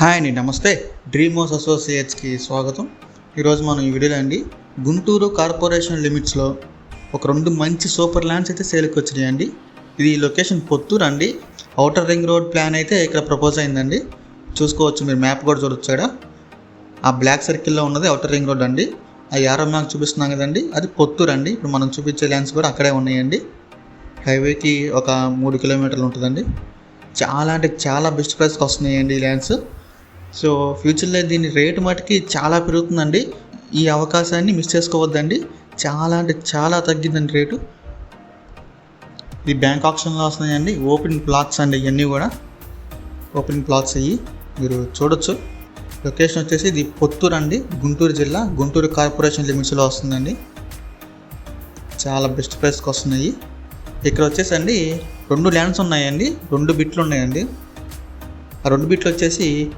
Hi అండి నమస్తే. Dream house అసోసియేట్స్కి స్వాగతం. ఈరోజు మనం ఈ వీడియోలో అండి గుంటూరు కార్పొరేషన్ లిమిట్స్లో ఒక రెండు మంచి సూపర్ ల్యాండ్స్ అయితే సేల్కి వచ్చినాయండి ఇది లొకేషన్ పొత్తూరు అండి. అవుటర్ రింగ్ రోడ్ ప్లాన్ అయితే ఇక్కడ ప్రపోజ్ అయిందండి. చూసుకోవచ్చు మీరు మ్యాప్ కూడా చూడొచ్చు ఇక్కడ. ఆ బ్లాక్ సర్కిల్లో ఉన్నది అవుటర్ రింగ్ రోడ్ అండి. ఆ యారో మ్యాప్ చూపిస్తున్నాం కదండి అది పొత్తూరు అండి. ఇప్పుడు మనం చూపించే ల్యాండ్స్ కూడా అక్కడే ఉన్నాయండి. హైవేకి ఒక మూడు కిలోమీటర్లు ఉంటుందండి. చాలా అంటే చాలా బెస్ట్ ప్రైస్కి వస్తున్నాయండి ఈ ల్యాండ్స్. సో ఫ్యూచర్లో దీని రేటు మటుకి చాలా పెరుగుతుందండి. ఈ అవకాశాన్ని మిస్ చేసుకోవద్దండి. చాలా అంటే చాలా తగ్గిందండి రేటు. ఇది బ్యాంక్ ఆప్షన్లో వస్తున్నాయండి. ఓపెన్ ప్లాట్స్ అండి ఇవన్నీ కూడా. ఓపెన్ ప్లాట్స్ అయ్యి మీరు చూడొచ్చు. లొకేషన్ వచ్చేసి ఇది పొత్తూరు అండి. గుంటూరు జిల్లా గుంటూరు కార్పొరేషన్ లిమిట్స్లో వస్తుందండి. చాలా బెస్ట్ ప్రైస్కి వస్తున్నాయి. ఇక్కడ వచ్చేసి అండి రెండు ల్యాండ్స్ ఉన్నాయండి. రెండు బిట్లు ఉన్నాయండి. ఆ రెండు బిట్లు వచ్చేసి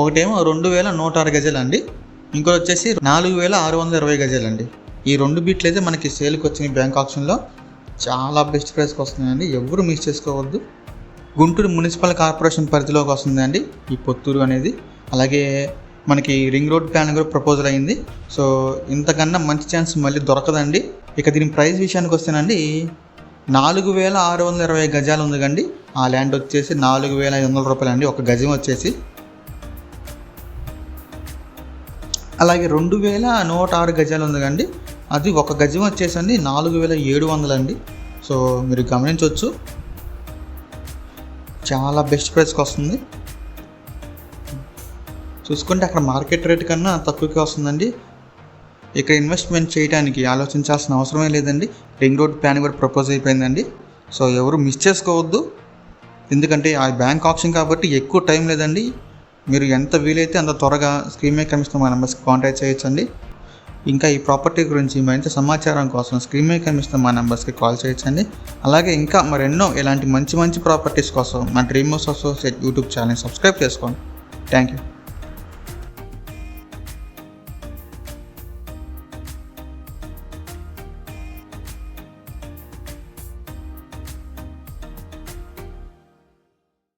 ఒకటేమో రెండు వేల నూట ఆరు గజాలు అండి ఇంకోటి వచ్చేసి నాలుగు వేల ఆరు వందల ఇరవై గజాలు అండి ఈ రెండు బీట్లు అయితే మనకి సేల్కి వచ్చినాయి బ్యాంక్ ఆప్షన్లో. చాలా బెస్ట్ ప్రైస్కి వస్తున్నాయండి. ఎవరు మిస్ చేసుకోవద్దు. గుంటూరు మున్సిపల్ కార్పొరేషన్ పరిధిలోకి వస్తుందండి ఈ పొత్తూరు అనేది. అలాగే మనకి రింగ్ రోడ్ ప్లాన్ కూడా ప్రపోజల్ అయింది. సో ఇంతకన్నా మంచి ఛాన్స్ మళ్ళీ దొరకదండి. ఇక దీని ప్రైస్ విషయానికి వస్తేనండి నాలుగు వేల ఆరు వందల ఇరవై గజాలు ఉంది కండి ఆ ల్యాండ్ వచ్చేసి నాలుగు వేల ఐదు వందల రూపాయలు అండి ఒక గజం వచ్చేసి. అలాగే రెండు వేల నూట ఆరు గజాలు ఉంది కండి అది ఒక గజం వచ్చేసండి నాలుగు వేల ఏడు వందలండి సో మీరు గమనించవచ్చు. చాలా బెస్ట్ ప్రైస్కి వస్తుంది. చూసుకుంటే అక్కడ మార్కెట్ రేట్ కన్నా తక్కువకే వస్తుందండి. ఇక్కడ ఇన్వెస్ట్మెంట్ చేయడానికి ఆలోచించాల్సిన అవసరమే లేదండి. రింగ్ రోడ్ ప్లాన్ కూడా ప్రపోజ్ అయిపోయిందండి. సో ఎవరు మిస్ చేసుకోవద్దు. ఎందుకంటే ఆ బ్యాంక్ ఆప్షన్ కాబట్టి ఎక్కువ టైం లేదండి. మీరు ఎంత వీలైతే అంత త్వరగా స్క్రీన్ మేక్ కమిషన్ మా నెంబర్స్కి కాంటాక్ట్ చేయొచ్చండి. ఇంకా ఈ ప్రాపర్టీ గురించి మరింత సమాచారం కోసం స్క్రీన్ మేక్ కమిషన్ మా నెంబర్స్కి కాల్ చేయొచ్చండి. అలాగే ఇంకా మరెన్నో ఇలాంటి మంచి మంచి ప్రాపర్టీస్ కోసం మా dream house associate YouTube channel subscribe చేసుకోండి. Thank you